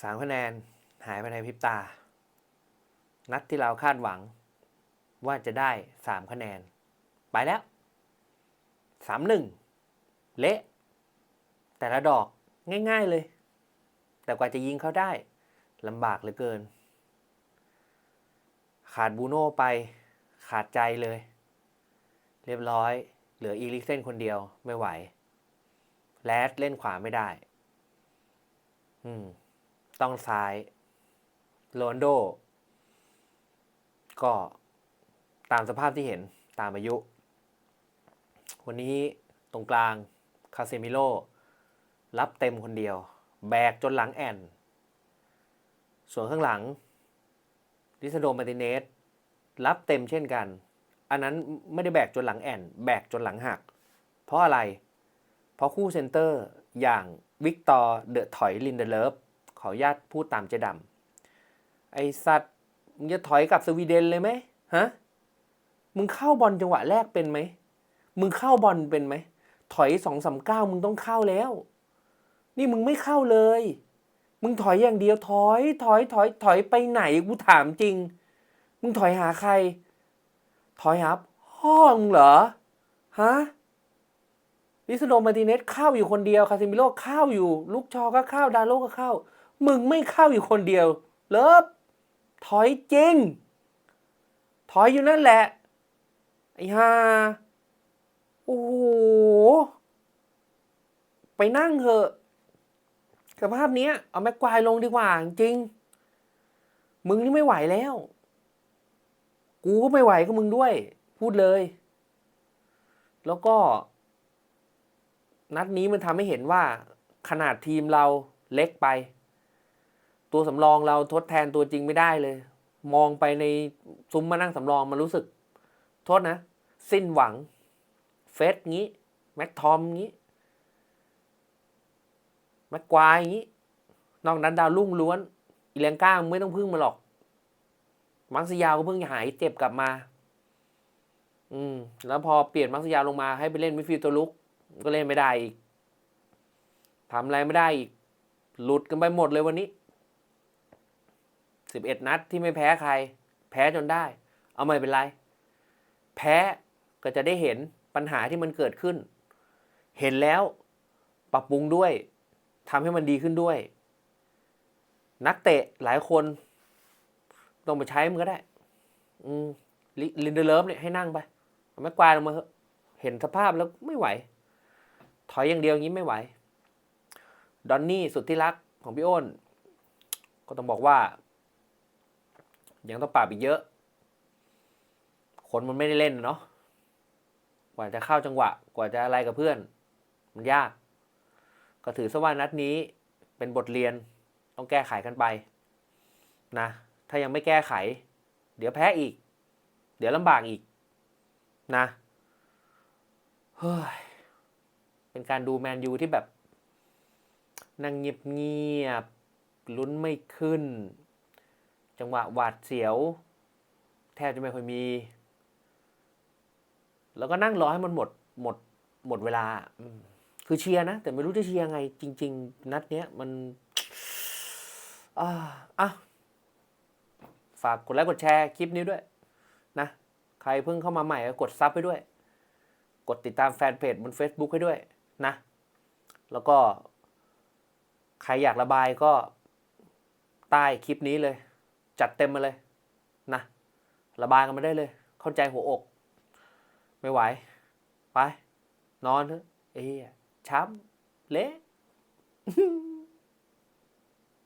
สามคะแนนหายไปในพริบตา นัดที่เราคาดหวัง ว่าจะได้สามคะแนน ไปแล้วสามหนึ่งเละ แต่ละดอกง่าย ๆเลย แต่กว่าจะยิงเขาได้ลำบากเหลือเกิน ขาดบูโน่ไปขาดใจเลย เรียบร้อย เหลืออีลิกเซนคนเดียวไม่ไหว แลดเล่นขวาไม่ได้ อืม ต้องซ้ายโรนโด ก็ตามสภาพที่เห็นตามอายุ วันนี้ตรงกลางคาเซมิโลรับเต็มคนเดียว แบกจนหลังแอน ส่วนข้างหลังดิสโดมาติเนสรับเต็มเช่นกัน อันนั้นไม่ได้แบกจนหลังแอนแบกจนหลังหัก เพราะอะไร เพราะคู่เซนเตอร์อย่างวิกตอร์เดอะถอยลินเดเลฟ ขออนุญาตพูดตามเจดำไอสัตว์มึงจะถอยกลับสวีเดนเลยไหมฮะ มึงเข้าบอลจังหวะแรกเป็นไหม มึงเข้าบอลเป็นไหม ถอยสองสามเก้ามึงต้องเข้าแล้ว นี่มึงไม่เข้าเลย มึงถอยอย่างเดียวถอย ถอยถอย ถอยไปไหนกูถามจริง มึงถอยหาใคร ถอยหาพ่อมึงเหรอ ฮะลิสโดมาติเนสเข้าอยู่คนเดียว คาซิมิโรเข้าอยู่ ลูกชอก็เข้า ดาโลก็เข้า มึงไม่เข้าอยู่คนเดียว เลิฟถอยจริง ถอยอยู่นั่นแหละ ไอ้ห่าโอ้โห ไปนั่งเถอะสภาพนี้เอาแม็กควายลงดีกว่าจริง มึงนี่ไม่ไหวแล้ว กูก็ไม่ไหวกับมึงด้วย พูดเลย แล้วก็ นัดนี้มันทำให้เห็นว่าขนาดทีมเราเล็กไป ตัวสำรองเราทดแทนตัวจริงไม่ได้เลย มองไปในซุ้มมานั่งสำรองมันรู้สึก โทษนะ สิ้นหวัง เฟสงี้ แม็กทอมงี้ แม็กควายงี้ นอกนั้นดาวรุ่งล้วน อีเลงก้างไม่ต้องพึ่งมาหรอก มังสยาวก็เพิ่งหายเจ็บกลับมา อืม แล้วพอเปลี่ยนมังสยาวลงมาให้ไปเล่นมิดฟิลด์ตัวลุก ก็เล่นไม่ได้อีกทำอะไรไม่ได้อีก หลุดกันไปหมดเลยวันนี้ สิบเอ็ดนัดที่ไม่แพ้ใคร แพ้จนได้ เอาไม่เป็นไร แพ้ก็จะได้เห็นปัญหาที่มันเกิดขึ้น เห็นแล้วปรับปรุงด้วยทำให้มันดีขึ้นด้วย นักเตะหลายคนต้องไปใช้มันก็ได้ อืมลินเดเลิฟเนี่ยให้นั่งไปไม่กวาดลงมาเถอะเห็นสภาพแล้วไม่ไหว ถอยอย่างเดียวอย่างนี้ไม่ไหว ดอนนี่สุดที่รักของพี่อ้น ก็ต้องบอกว่า ยังต้องปรับอีกเยอะ คนมันไม่ได้เล่นเนาะกว่าจะเข้าจังหวะ กว่าจะอะไรกับเพื่อน มันยาก ก็ถือซะว่านัดนี้เป็นบทเรียนต้องแก้ไขกันไป นะ ถ้ายังไม่แก้ไข เดี๋ยวแพ้อีก เดี๋ยวลำบากอีก นะเฮ้ยเป็นการดูแมนยูที่แบบ นั่งเงียบเงียบๆลุ้นไม่ขึ้น จังหวะหวาดเสียว แทบจะไม่ค่อยมี แล้วก็นั่งรอให้มันหมดหมดหมดเวลาคือเชียร์นะ แต่ไม่รู้จะเชียร์ไง จริง ๆ นัดเนี้ยมันอ่าอะฝากกดไลค์กดแชร์คลิปนี้ด้วย นะ ใครเพิ่งเข้ามาใหม่ก็กดซับให้ด้วย กดติดตามแฟนเพจบน Facebook ให้ด้วยนะ แล้วก็ ใครอยากระบายก็ใต้คลิปนี้เลย จัดเต็มมาเลยนะระบายกันมาได้เลย เข้าใจหัวอก ไม่ไหว ไป นอนเถอะเอ้ยช้ำเละ